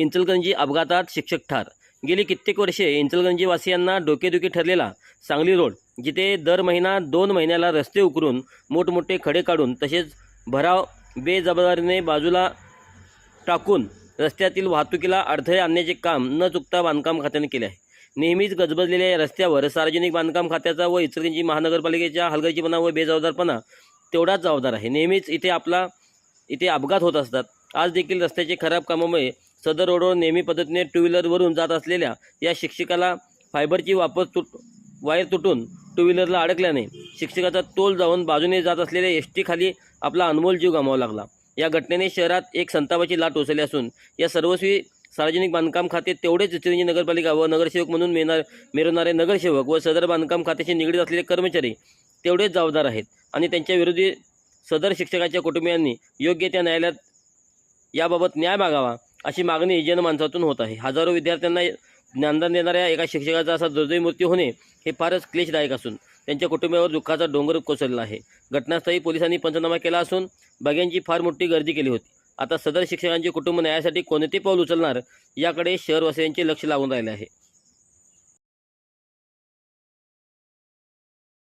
इंचलगंजी अपघातात शिक्षक ठार. गेली कित्येक वर्षे इंचलगंजीवासियांना डोकेदुखी ठरलेला सांगली रोड जिथे दर महिना दोन महिन्याला रस्ते उकरून मोठमोठे खडे काढून तसेच भराव बेजबाबदारीने बाजूला टाकून रस्त्यातील वाहतुकीला अडथळे आणण्याचे काम न चुकता बांधकाम खात्याने केले आहे. नेहमीच गजबजलेल्या या रस्त्यावर सार्वजनिक बांधकाम खात्याचा व इचलकरंजी महानगरपालिकेच्या हलगर्जीपणा व बेजबाबदारपणा तेवढाच जबाबदार आहे. नेहमीच इथे आपला इथे अपघात होत असतात. आज देखील रस्त्याचे खराब कामामुळे सदर रोडवर नेहमी पद्धतीने टू व्हीलरवरून जात असलेल्या या शिक्षकाला फायबरची वापर तुट वायर तुटून टू व्हीलरला अडकल्याने शिक्षकाचा तोल जाऊन बाजूने जात असलेल्या एस टीखाली आपला अनमोल जीव गमावा लागला. या घटनेने शहरात एक संतापाची लाट उसळली असून या सर्वस्वी सार्वजनिक बांधकाम खाते तेवढेच इचलकरंजी नगरपालिका व नगरसेवक म्हणून मिळणार मिरवणारे नगरसेवक व सदर बांधकाम खात्याशी निगडीत असलेले कर्मचारी तेवढेच जबाबदार आहेत आणि त्यांच्या विरोधी सदर शिक्षकाच्या कुटुंबियांनी योग्य त्या न्यायालयात याबाबत न्याय मागावा अशी मागणी जनमानसातून होत आहे. हजारो विद्यार्थ्यांना ज्ञानदान देणाऱ्या एका शिक्षकाचा असा दुर्दैवी मृत्यू होणे हे फारच क्लेशदायक असून त्यांच्या कुटुंबावर दुःखाचा डोंगर कोसळला आहे. घटनास्थळी पोलिसांनी पंचनामा केला असून बघ्यांची फार मोठी गर्दी केली होती. आता सदर शिक्षकांचे कुटुंब न्यायासाठी कोणते पाऊल उचलणार याकडे शहरवासियांचे लक्ष लागून राहिले आहे.